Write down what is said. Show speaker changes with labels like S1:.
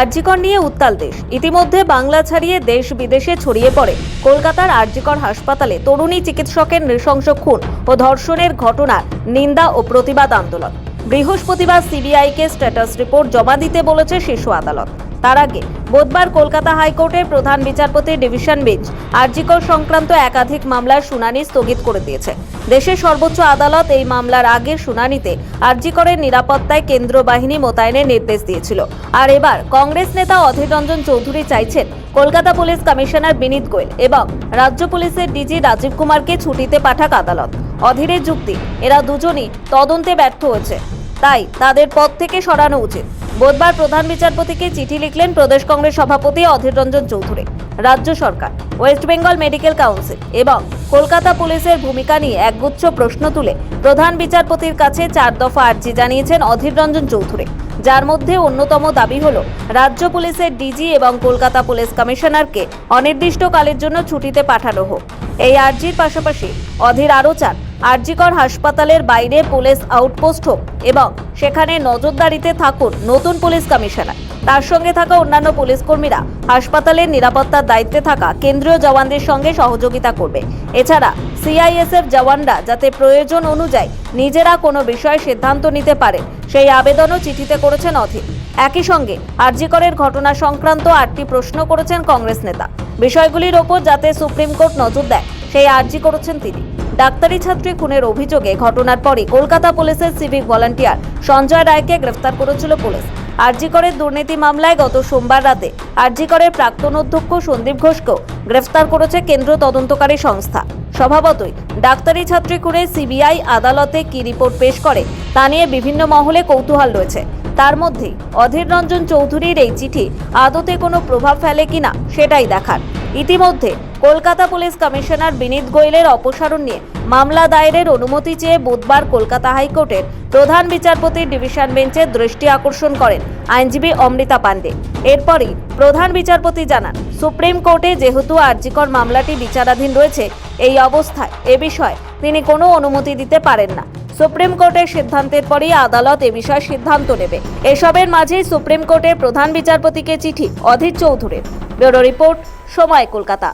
S1: আরজিকর নিয়ে উত্তাল দেশ। ইতিমধ্যে বাংলা ছাড়িয়ে দেশ বিদেশে ছড়িয়ে পড়ে। কলকাতার আরজিকর হাসপাতালে তরুণী চিকিৎসকের নৃশংস খুন ও ধর্ষণের ঘটনার নিন্দা ও প্রতিবাদ আন্দোলন। বৃহস্পতিবার সিবিআইকে স্ট্যাটাস রিপোর্ট জমা দিতে বলেছে শীর্ষ আদালত। তার আগে বুধবার কলকাতা হাইকোর্টের প্রধান বিচারপতি ডিভিশন বেঞ্চ আরজিকর সংক্রান্ত একাধিক মামলার শুনানি স্থগিত করে দিয়েছে। দেশের সর্বোচ্চ আদালত এই মামলার আগের শুনানিতে আরজিকরের নিরাপত্তায় কেন্দ্র বাহিনী মোতায়েনের নির্দেশ দিয়েছিল। আর এবার কংগ্রেস নেতা অধীর রঞ্জন চৌধুরী চাইছেন কলকাতা পুলিশ কমিশনার বিনীত গোয়েল এবং রাজ্য পুলিশের ডিজি রাজীব কুমারকে ছুটিতে পাঠাক আদালত। অধীরের যুক্তি, এরা দুজনই তদন্তে ব্যর্থ হয়েছে। তাই তাদের পদ থেকে সরানো উচিত। বুধবার প্রধান বিচারপতিকে চিঠি লিখলেন প্রদেশ কংগ্রেস সভাপতি অধীর রঞ্জন চৌধুরী, রাজ্য সরকার, ওয়েস্ট বেঙ্গল মেডিকেল কাউন্সিল এবং কলকাতা পুলিশের ভূমিকা নিয়ে একগুচ্ছ প্রশ্ন তুলে প্রধান বিচারপতির কাছে চার দফা আর্জি জানিয়েছেন অধীর রঞ্জন চৌধুরী। যার মধ্যে অন্যতম দাবি হল, রাজ্য পুলিশের ডিজি এবং কলকাতা পুলিশ কমিশনারকে অনির্দিষ্টকালের জন্য ছুটিতে পাঠানো হোক। এই আর্জির পাশাপাশি অধীর আরও চান আরজিকর হাসপাতালের বাইরে পুলিশ আউটপোস্ট হোক এবং সেখানে নজরদারিতে থাকুন নতুন পুলিশ কমিশনার। তার সঙ্গে থাকা অন্যান্য পুলিশ কর্মীরা হাসপাতালের নিরাপত্তার দায়িত্বে থাকা কেন্দ্রীয় জওয়ানদের সঙ্গে সহযোগিতা করবে। এছাড়া সিআইএসএফ জওয়ানরা যাতে প্রয়োজন অনুযায়ী নিজেরা কোনো বিষয়ে সিদ্ধান্ত নিতে পারে, সেই আবেদনও চিঠিতে করেছেন অধীর। একই সঙ্গে আরজিকরের ঘটনা সংক্রান্ত আটটি প্রশ্ন করেছেন কংগ্রেস নেতা। বিষয়গুলির ওপর যাতে সুপ্রিম কোর্ট নজর দেয়, সেই আর্জি করেছেন তিনি। ডাক্তারি ছাত্রী খুনের অভিযোগে ঘটনার পরই কলকাতা পুলিশের সিভিক ভলান্টিয়ার সঞ্জয় রায়কে গ্রেফতার করেছিল পুলিশ। আরজিকরের দুর্নীতি মামলায় গত সোমবার রাতে আরজিকরের প্রাক্তন অধ্যক্ষ সন্দীপ ঘোষকেও গ্রেফতার করেছে কেন্দ্র তদন্তকারী সংস্থা। স্বভাবতই ডাক্তারি ছাত্রী খুনে সিবিআই আদালতে কি রিপোর্ট পেশ করে তা নিয়ে বিভিন্ন মহলে কৌতূহল রয়েছে। তার মধ্যেই অধীর রঞ্জন চৌধুরীর এই চিঠি আদতে কোনো প্রভাব ফেলে কিনা সেটাই দেখার। ইতিমধ্যে কলকাতা পুলিশ কমিশনার বিনীত গোয়েলের অপসারণ নিয়ে মামলা দায়েরের অনুমতি চেয়ে বুধবার কলকাতা হাইকোর্টের প্রধান বিচারপতির ডিভিশন বেঞ্চে দৃষ্টি আকর্ষণ করেন আইনজীবী অমৃতা পাণ্ডে। এরপরই প্রধান বিচারপতি জানান, সুপ্রিম কোর্টে যেহেতু আর্জিকর মামলাটি বিচারাধীন রয়েছে, এই অবস্থায় এ বিষয়ে তিনি কোনো অনুমতি দিতে পারেন না। সুপ্রিম কোর্টের সিদ্ধান্তের পরই আদালত এ বিষয়ে সিদ্ধান্ত নেবে। এসবের মাঝেই সুপ্রিম কোর্টের প্রধান বিচারপতিকে চিঠি অধীর চৌধুরীর। ব্যুরো রিপোর্ট, সময় কলকাতা।